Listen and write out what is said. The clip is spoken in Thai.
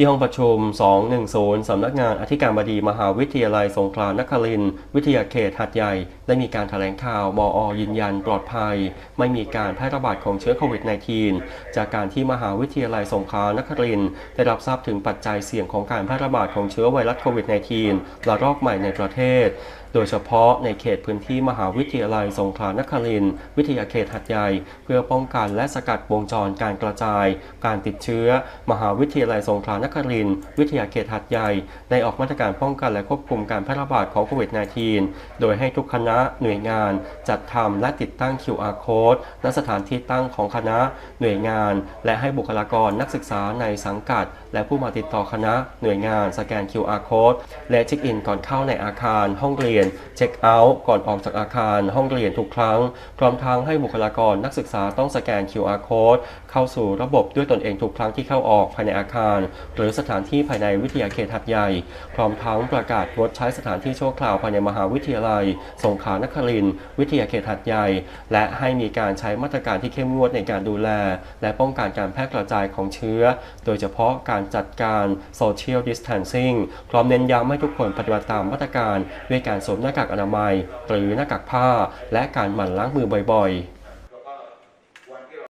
ที่ห้องประชุม 210 สำนักงานอธิการบดีมหาวิทยาลัยสงขลานครินทร์วิทยาเขตหัดใหญ่ ได้มีการแถลงข่าวมอยืนยันปลอดภัย ไม่มีการแพร่ระบาดของเชื้อโควิด -19 จากการที่มหาวิทยาลัยสงขลานครินทร์ได้รับทราบถึงปัจจัยเสี่ยงของการแพร่ระบาดของเชื้อไวรัสโควิด -19 ระลอกใหม่ในประเทศโดยเฉพาะในเขตพื้นที่มหาวิทยาลัยสงขลานครินทร์วิทยาเขตหัดใหญ่ เพื่อป้องกันและสกัดวงจรการกระจาย การติดเชื้อ มหาวิทยาลัยสงขลานครินทร์วิทยาเขตหัดใหญ่ได้ออกมาตรการป้องกันและควบคุมการแพร่ระบาดของโควิด -19 โดยให้ทุกคณะหน่วยงาน จัดทำและติดตั้ง QR code ณสถานที่ตั้งของคณะหน่วยงาน และให้บุคลากรนักศึกษาในสังกัด และผู้มาติดต่อคณะหน่วยงานสแกน QR code และเช็คอินก่อนเข้าในอาคารห้องเรียนเช็คเอาท์ก่อนออกจากอาคารห้องเรียนทุกครั้งพร้อมทั้งให้บุคลากรนักศึกษาต้องสแกน QR code เข้าสู่ระบบด้วยตนเองทุกครั้งที่เข้าออกภายในอาคาร หรือสถานที่ภายในวิทยาเขตหัดใหญ่ พร้อมทั้งประกาศงดใช้สถานที่ชั่วคราวภายในมหาวิทยาลัย สงขลานครินทร์วิทยาเขตหัดใหญ่ และให้มีการใช้มาตรการที่เข้มงวดในการดูแล และป้องกันการแพร่กระจายของเชื้อ โดยเฉพาะการจัดการ social distancing พร้อมเน้นย้ำให้ทุกคนปฏิบัติตามมาตรการด้วยการสวมหน้ากากอนามัย หรือหน้ากากผ้า และการหมั่นล้างมือบ่อยๆ